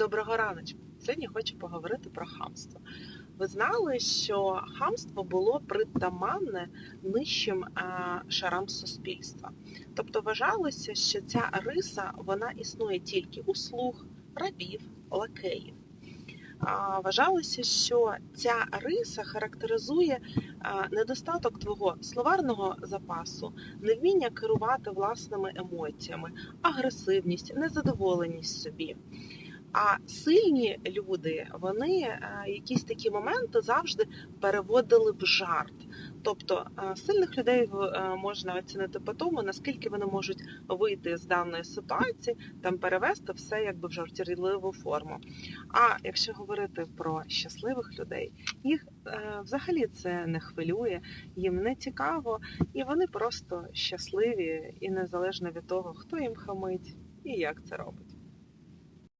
Доброго раночку. Сьогодні хочу поговорити про хамство. Ви знали, що хамство було притаманне нижчим е, шарам суспільства. Тобто вважалося, що ця риса вона існує тільки у слуг, рабів, лакеїв. Вважалося, що ця риса характеризує е, недостаток твого словарного запасу, невміння керувати власними емоціями, агресивність, незадоволеність собі. А сильні люди, вони е, якісь такі моменти завжди переводили в жарт. Тобто е, сильних людей е, можна оцінити по тому, наскільки вони можуть вийти з даної ситуації, там перевести все якби в жартівливу форму. А якщо говорити про щасливих людей, їх взагалі це не хвилює, їм не цікаво, і вони просто щасливі і незалежно від того, хто їм хамить і як це робить.